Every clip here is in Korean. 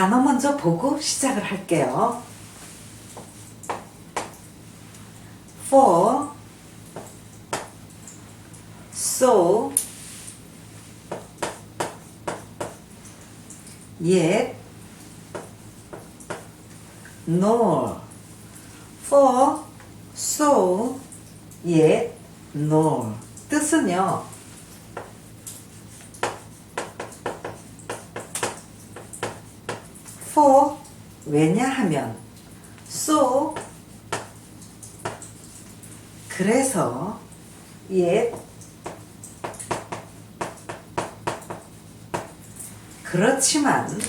단어 먼저 보고 시작을 할게요. for, so, yet, nor, for, so, yet, nor. 뜻은요. For 왜냐하면 so 그래서 yet 그렇지만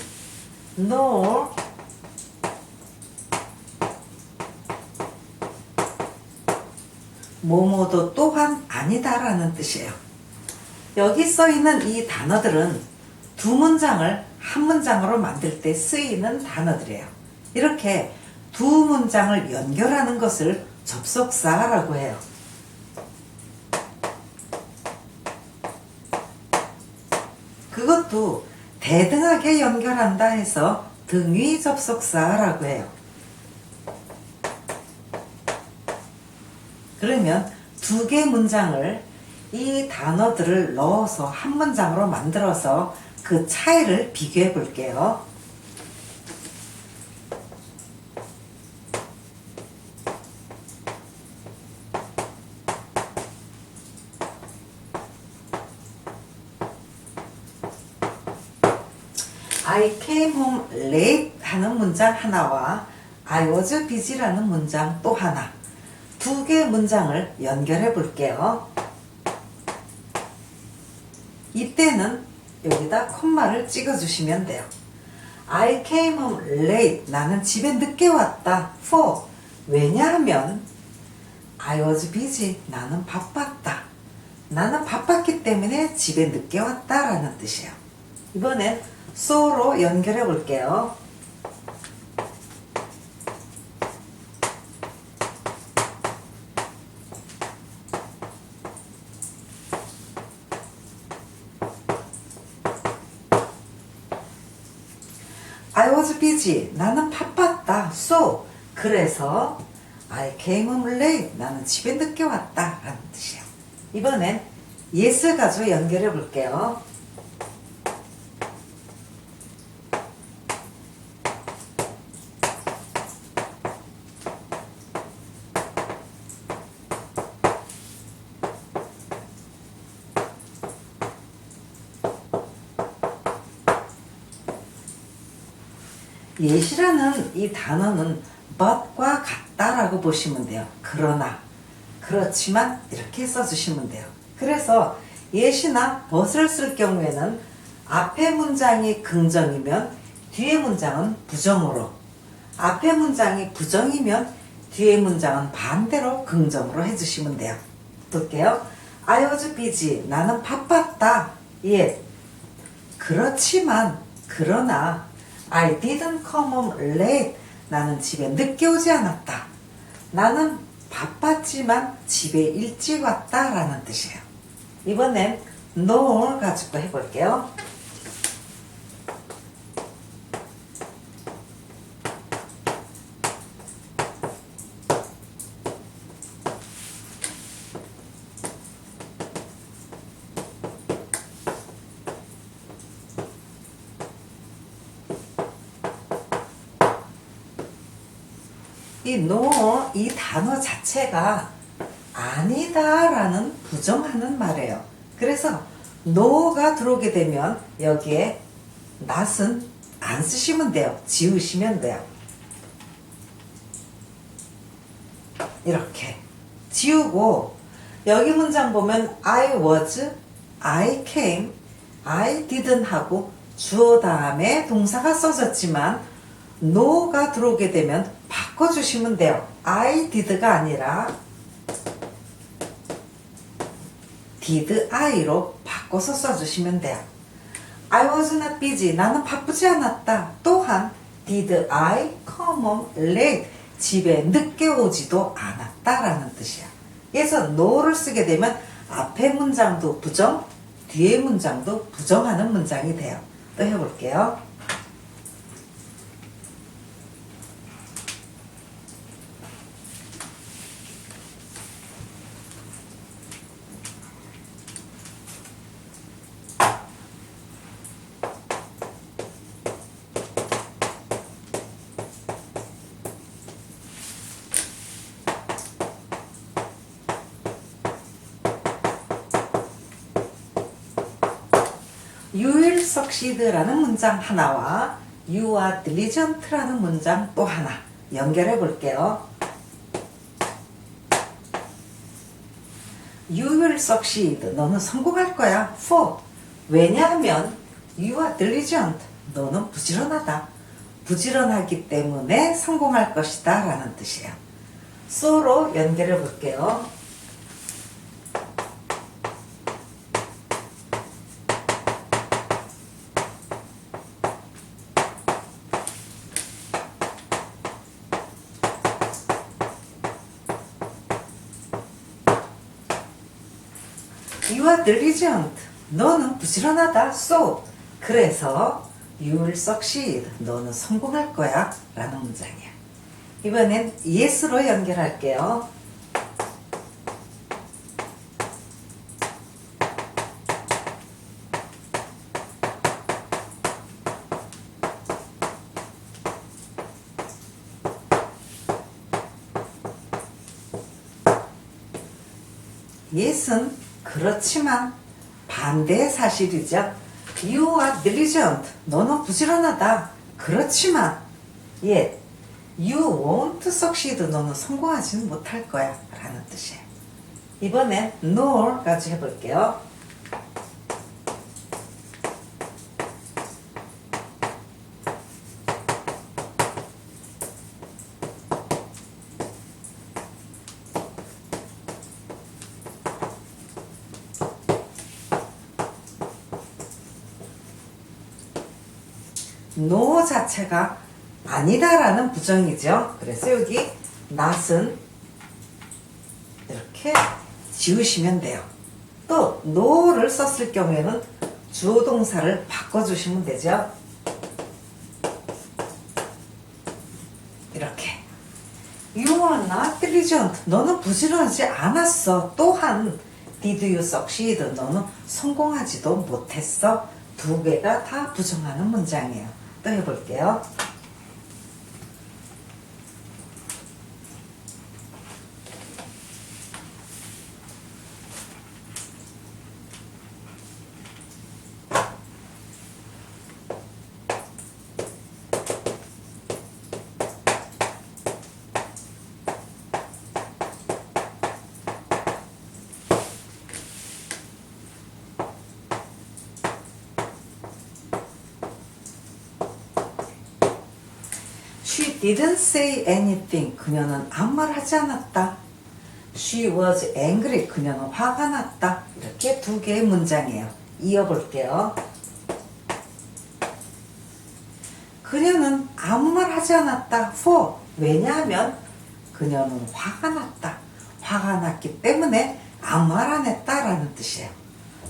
nor 뭐뭐도 또한 아니다라는 뜻이에요. 여기 써 있는 이 단어들은 두 문장을 한 문장으로 만들 때 쓰이는 단어들이에요. 이렇게 두 문장을 연결하는 것을 접속사라고 해요. 그것도 대등하게 연결한다 해서 등위 접속사라고 해요. 그러면 두 개 문장을 이 단어들을 넣어서 한 문장으로 만들어서 그 차이를 비교해 볼게요. I came home late 하는 문장 하나와 I was busy라는 문장 또 하나 두 개 문장을 연결해 볼게요. 이때는 여기다 콤마를 찍어 주시면 돼요. I came home late. 나는 집에 늦게 왔다. For. 왜냐하면 I was busy. 나는 바빴다. 나는 바빴기 때문에 집에 늦게 왔다라는 뜻이에요. 이번엔 so로 연결해 볼게요. I busy. 나는 바빴다. So. 그래서 I came home late. 나는 집에 늦게 왔다. 라는 뜻이에요. 이번엔 yes 가지고 연결해 볼게요. 예시라는 이 단어는 but과 같다라고 보시면 돼요. 그러나, 그렇지만 이렇게 써주시면 돼요. 그래서 예시나 but을 쓸 경우에는 앞에 문장이 긍정이면 뒤에 문장은 부정으로, 앞에 문장이 부정이면 뒤에 문장은 반대로 긍정으로 해주시면 돼요. 볼게요. I was busy. 나는 바빴다. 예. 그렇지만, 그러나, I didn't come home late. 나는 집에 늦게 오지 않았다. 나는 바빴지만 집에 일찍 왔다. 라는 뜻이에요. 이번엔 nor 가지고 해볼게요. 이 no 이 단어 자체가 아니다라는 부정하는 말이에요. 그래서 no가 들어오게 되면 여기에 not은 안 쓰시면 돼요. 지우시면 돼요. 이렇게 지우고 여기 문장 보면 I was, I came, I didn't 하고 주어 다음에 동사가 써졌지만 no가 들어오게 되면 바꿔주시면 돼요. I did가 아니라 did I로 바꿔서 써주시면 돼요. I was not busy. 나는 바쁘지 않았다. 또한 did I come home late. 집에 늦게 오지도 않았다 라는 뜻이야. 그래서 no를 쓰게 되면 앞에 문장도 부정, 뒤에 문장도 부정하는 문장이 돼요. 또 해볼게요. You will succeed라는 문장 하나와 You are diligent라는 문장 또 하나 연결해 볼게요. You will succeed. 너는 성공할 거야. For. 왜냐하면 you are diligent. 너는 부지런하다. 부지런하기 때문에 성공할 것이다. 라는 뜻이에요. so로 연결해 볼게요. You are diligent. 너는 부지런하다. So. 그래서 you will succeed. 너는 성공할 거야. 라는 문장이야. 이번엔 yes로 연결할게요. yes은 그렇지만 반대의 사실이죠. You are diligent. 너는 부지런하다. 그렇지만 yet you won't succeed. 너는 성공하지는 못할 거야. 라는 뜻이에요. 이번엔 nor까지 해볼게요. No 자체가 아니다라는 부정이죠. 그래서 여기 not은 이렇게 지우시면 돼요. 또 no를 썼을 경우에는 주어 동사를 바꿔주시면 되죠. 이렇게 You are not diligent. 너는 부지런하지 않았어. 또한 Did you succeed? 너는 성공하지도 못했어. 두 개가 다 부정하는 문장이에요. 또 해볼게요. She didn't say anything. 그녀는 아무 말 하지 않았다. She was angry. 그녀는 화가 났다. 이렇게 두 개의 문장이에요. 이어볼게요. 그녀는 아무 말 하지 않았다. For. 왜냐하면 그녀는 화가 났다. 화가 났기 때문에 아무 말 안 했다라는 뜻이에요.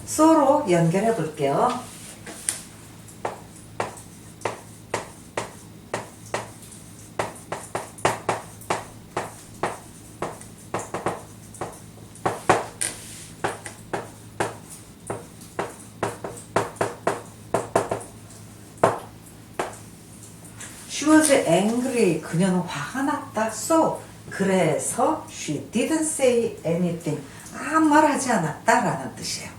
so로 연결해 볼게요. She was angry. 그녀는 화가 났다. So 그래서 she didn't say anything. 아무 말 하지 않았다라는 뜻이에요.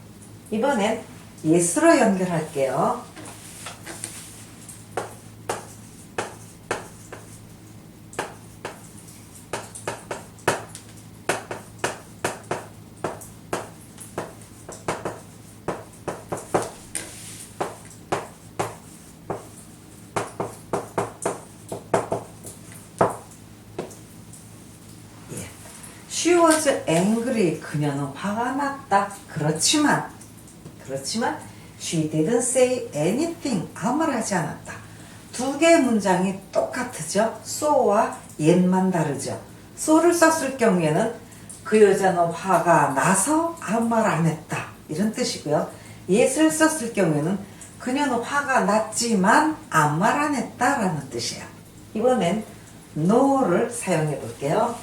이번엔 yes로 연결할게요. 예. She was angry. 그녀는 화가 났다. 그렇지만, 그렇지만, she didn't say anything. 아무 말 하지 않았다. 두 개의 문장이 똑같으죠? so와 옛만 다르죠? so를 썼을 경우에는 그 여자는 화가 나서 아무 말 안 했다. 이런 뜻이고요. yes를 썼을 경우에는 그녀는 화가 났지만 아무 말 안 했다라는 뜻이에요. 이번엔 no를 사용해 볼게요.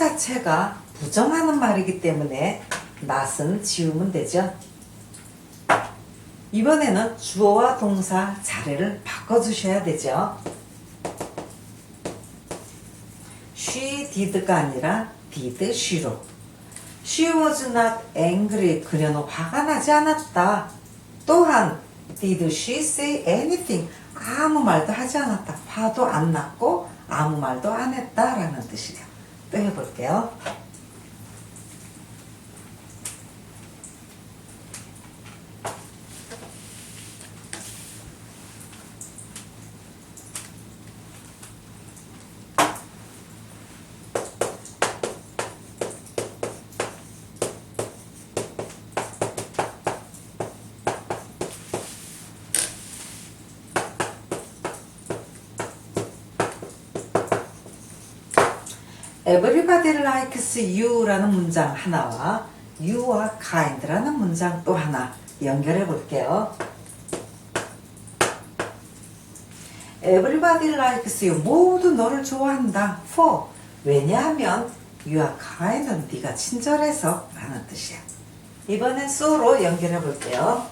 자체가 부정하는 말이기 때문에 not은 지우면 되죠. 이번에는 주어와 동사 자리를 바꿔주셔야 되죠. she did가 아니라 did she로. She was not angry. 그녀는 화가 나지 않았다. 또한 did she say anything? 아무 말도 하지 않았다. 화도 안 났고 아무 말도 안 했다 라는 뜻이에요. 또 해볼게요. Everybody likes you라는 문장 하나와 you와 kind라는 문장 또 하나 연결해 볼게요. Everybody likes you. 모두 너를 좋아한다. For. 왜냐하면 you are kind은 네가 친절해서 라는 뜻이야. 이번엔 so로 연결해 볼게요.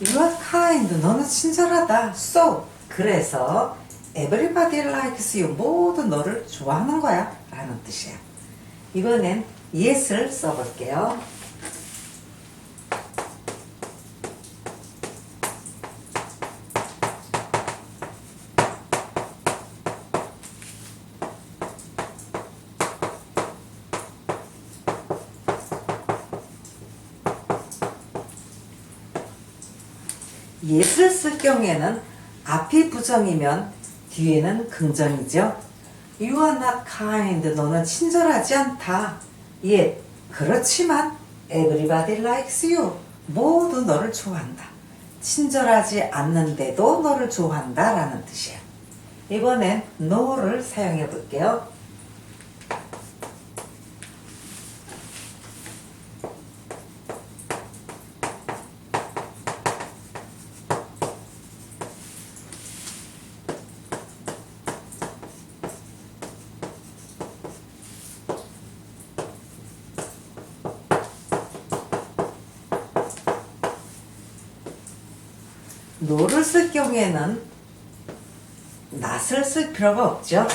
You are kind. 너는 친절하다. So. 그래서 everybody likes you. 모두 너를 좋아하는 거야. 라는 뜻이야. 이번엔 yes를 써볼게요. yes를 쓸 경우에는 앞이 부정이면 뒤에는 긍정이죠. You are not kind. 너는 친절하지 않다. 예, 그렇지만 everybody likes you. 모두 너를 좋아한다. 친절하지 않는데도 너를 좋아한다 라는 뜻이야. 이번엔 no를 사용해 볼게요. No를 쓸 경우에는 not을 쓸 필요가 없죠.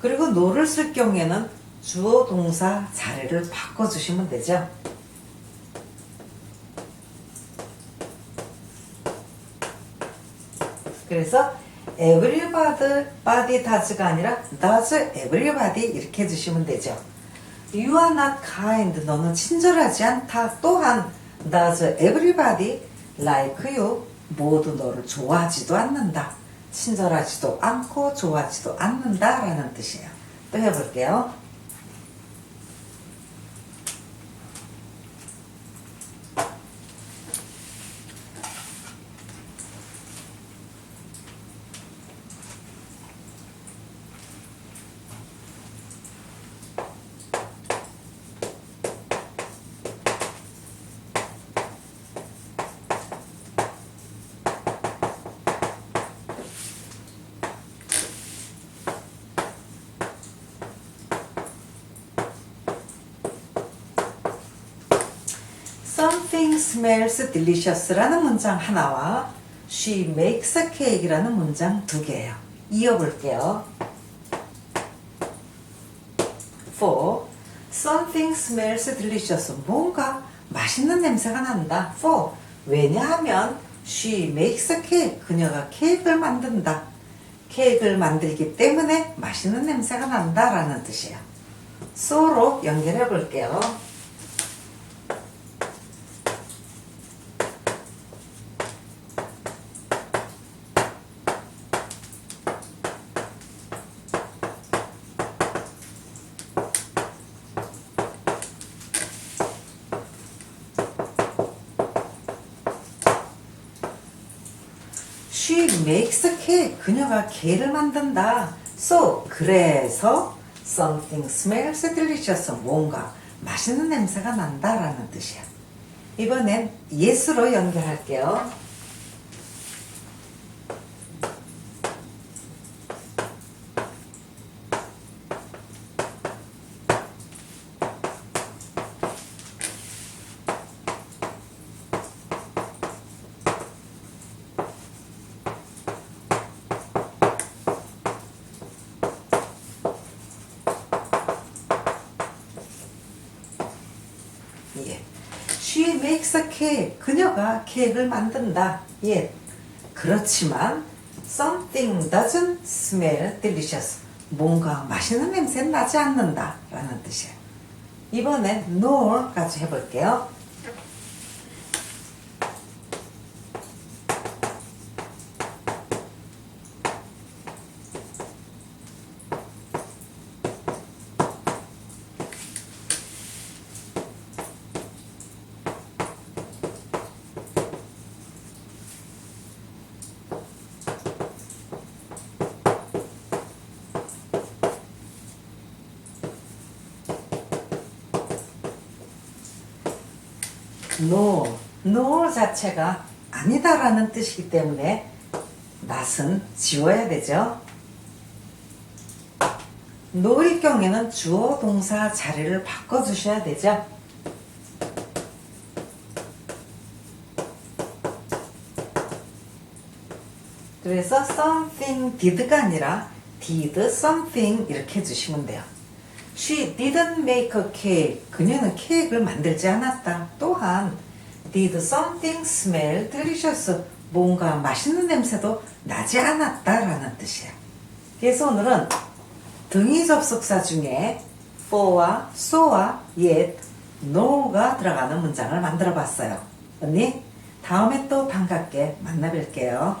그리고 no를 쓸 경우에는 주어 동사 자리를 바꿔주시면 되죠. 그래서 everybody body does가 아니라 does everybody 이렇게 해주시면 되죠. You are not kind. 너는 친절하지 않다. 또한 does everybody like you. 모두 너를 좋아하지도 않는다. 친절하지도 않고 좋아하지도 않는다. 라는 뜻이에요. 또 해볼게요. Something smells delicious라는 문장 하나와 She makes a cake이라는 문장 두 개예요. 이어볼게요. For something smells delicious. 뭔가 맛있는 냄새가 난다. For 왜냐하면 she makes a cake. 그녀가 케이크를 만든다. 케이크를 만들기 때문에 맛있는 냄새가 난다라는 뜻이에요. so로 연결해 볼게요. 케이크를 만든다. So 그래서 something smells delicious 뭔가 맛있는 냄새가 난다라는 뜻이야. 이번엔 yes로 연결할게요. 예. She makes a cake. 그녀가 케이크를 만든다. 예. 그렇지만 something doesn't smell delicious. 뭔가 맛있는 냄새 나지 않는다. 라는 뜻이에요. 이번엔 nor까지 해볼게요. No, no 자체가 아니다라는 뜻이기 때문에 낫은 지워야 되죠. no일 경우에는 주어 동사 자리를 바꿔주셔야 되죠. 그래서 something did가 아니라 did something 이렇게 해주시면 돼요. She didn't make a cake. 그녀는 케이크를 만들지 않았다. 또한 did something smell delicious. 뭔가 맛있는 냄새도 나지 않았다라는 뜻이야. 그래서 오늘은 등위 접속사 중에 for와 so와 yet, no가 들어가는 문장을 만들어 봤어요. 언니, 다음에 또 반갑게 만나 뵐게요.